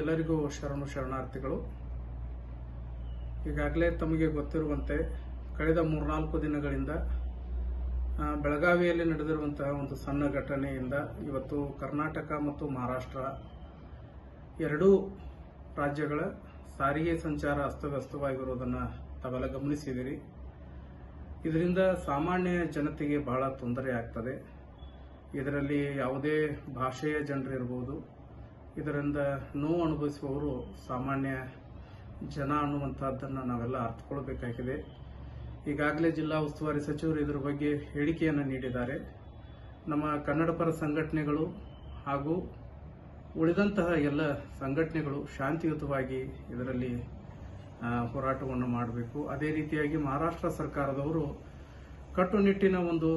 ಎಲ್ಲರಿಗೂ ಶರಣು ಶರಣಾರ್ಥಿಗಳು. ಈಗಾಗಲೇ ತಮಗೆ ಗೊತ್ತಿರುವಂತೆ ಕಳೆದ ಮೂರ್ನಾಲ್ಕು ದಿನಗಳಿಂದ ಬೆಳಗಾವಿಯಲ್ಲಿ ನಡೆದಿರುವಂತಹ ಒಂದು ಸಣ್ಣ ಘಟನೆಯಿಂದ ಇವತ್ತು ಕರ್ನಾಟಕ ಮತ್ತು ಮಹಾರಾಷ್ಟ್ರ ಎರಡೂ ರಾಜ್ಯಗಳ ಸಾರಿಗೆ ಸಂಚಾರ ಅಸ್ತವ್ಯಸ್ತವಾಗಿರುವುದನ್ನು ತಾವೆಲ್ಲ ಗಮನಿಸಿದಿರಿ ಇದರಿಂದ ಸಾಮಾನ್ಯ ಜನತೆಗೆ ಬಹಳ ತೊಂದರೆ ಆಗ್ತದೆ. ಇದರಲ್ಲಿ ಯಾವುದೇ ಭಾಷೆಯ ಜನರಿರ್ಬೋದು ಇದರಿಂದ ನೋವು ಅನುಭವಿಸುವವರು ಸಾಮಾನ್ಯ ಜನ ಅನ್ನುವಂಥದ್ದನ್ನು ನಾವೆಲ್ಲ ಅರ್ಥಕೊಳ್ಬೇಕಾಗಿದೆ. ಈಗಾಗಲೇ ಜಿಲ್ಲಾ ಉಸ್ತುವಾರಿ ಸಚಿವರು ಇದರ ಬಗ್ಗೆ ಹೇಳಿಕೆಯನ್ನು ನೀಡಿದ್ದಾರೆ. ನಮ್ಮ ಕನ್ನಡ ಪರ ಸಂಘಟನೆಗಳು ಹಾಗೂ ಉಳಿದಂತಹ ಎಲ್ಲ ಸಂಘಟನೆಗಳು ಶಾಂತಿಯುತವಾಗಿ ಇದರಲ್ಲಿ ಹೋರಾಟವನ್ನು ಮಾಡಬೇಕು. ಅದೇ ರೀತಿಯಾಗಿ ಮಹಾರಾಷ್ಟ್ರ ಸರ್ಕಾರದವರು ಕಟ್ಟುನಿಟ್ಟಿನ ಒಂದು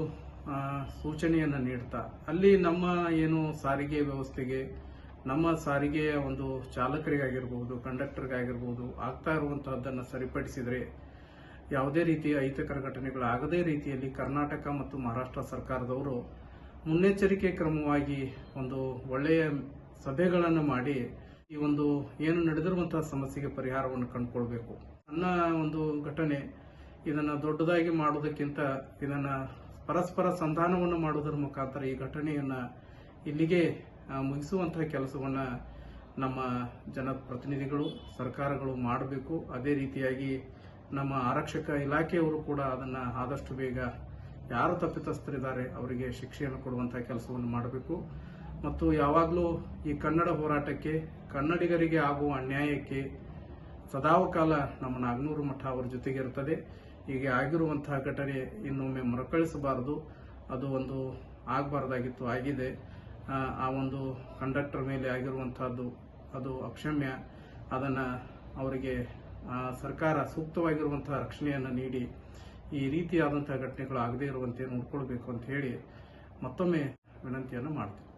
ಸೂಚನೆಯನ್ನು ನೀಡ್ತಾ, ಅಲ್ಲಿ ನಮ್ಮ ಏನು ಸಾರಿಗೆ ವ್ಯವಸ್ಥೆಗೆ ನಮ್ಮ ಸಾರಿಗೆಯ ಒಂದು ಚಾಲಕರಿಗಾಗಿರ್ಬೋದು, ಕಂಡಕ್ಟರ್ಗಾಗಿರ್ಬೋದು, ಆಗ್ತಾ ಇರುವಂತಹದ್ದನ್ನು ಸರಿಪಡಿಸಿದರೆ ಯಾವುದೇ ರೀತಿಯ ಅಹಿತಕರ ಘಟನೆಗಳು ಆಗದೇ ರೀತಿಯಲ್ಲಿ ಕರ್ನಾಟಕ ಮತ್ತು ಮಹಾರಾಷ್ಟ್ರ ಸರ್ಕಾರದವರು ಮುನ್ನೆಚ್ಚರಿಕೆ ಕ್ರಮವಾಗಿ ಒಂದು ಒಳ್ಳೆಯ ಸಭೆಗಳನ್ನು ಮಾಡಿ ಈ ಒಂದು ಏನು ನಡೆದಿರುವಂತಹ ಸಮಸ್ಯೆಗೆ ಪರಿಹಾರವನ್ನು ಕಂಡುಕೊಳ್ಬೇಕು. ನನ್ನ ಒಂದು ಘಟನೆ, ಇದನ್ನು ದೊಡ್ಡದಾಗಿ ಮಾಡುವುದಕ್ಕಿಂತ ಇದನ್ನು ಪರಸ್ಪರ ಸಂಧಾನವನ್ನು ಮಾಡುವುದರ ಮುಖಾಂತರ ಈ ಘಟನೆಯನ್ನು ಇಲ್ಲಿಗೆ ಮುಗಿಸುವಂತಹ ಕೆಲಸವನ್ನ ನಮ್ಮ ಜನಪ್ರತಿನಿಧಿಗಳು, ಸರ್ಕಾರಗಳು ಮಾಡಬೇಕು. ಅದೇ ರೀತಿಯಾಗಿ ನಮ್ಮ ಆರಕ್ಷಕ ಇಲಾಖೆಯವರು ಕೂಡ ಅದನ್ನ ಆದಷ್ಟು ಬೇಗ ಯಾರು ತಪ್ಪಿತಸ್ಥರಿದ್ದಾರೆ ಅವರಿಗೆ ಶಿಕ್ಷೆಯನ್ನು ಕೊಡುವಂತಹ ಕೆಲಸವನ್ನು ಮಾಡಬೇಕು. ಮತ್ತು ಯಾವಾಗಲೂ ಈ ಕನ್ನಡ ಹೋರಾಟಕ್ಕೆ, ಕನ್ನಡಿಗರಿಗೆ ಆಗುವ ಅನ್ಯಾಯಕ್ಕೆ ಸದಾವಕಾಲ ನಮ್ಮ ನಾಗನೂರು ಮಠ ಅವರ ಜೊತೆಗೆ ಇರುತ್ತದೆ ಹೀಗೆ ಆಗಿರುವಂತಹ ಘಟನೆ ಇನ್ನೊಮ್ಮೆ ಮರುಕಳಿಸಬಾರದು. ಅದು ಒಂದು ಆಗಬಾರ್ದಾಗಿತ್ತು, ಆಗಿದೆ. ಆ, ಒಂದು ಕಂಡಕ್ಟರ್ ಮೇಲೆ ಆಗಿರುವಂತಹದ್ದು ಅದು ಅಕ್ಷಮ್ಯ. ಅದನ್ನ ಅವರಿಗೆ ಸರ್ಕಾರ ಸೂಕ್ತವಾಗಿರುವಂತಹ ರಕ್ಷಣೆಯನ್ನು ನೀಡಿ ಈ ರೀತಿಯಾದಂತಹ ಘಟನೆಗಳು ಆಗದೇ ಇರುವಂತೆ ನೋಡ್ಕೊಳ್ಬೇಕು ಅಂತ ಹೇಳಿ ಮತ್ತೊಮ್ಮೆ ವಿನಂತಿಯನ್ನು ಮಾಡ್ತೀನಿ.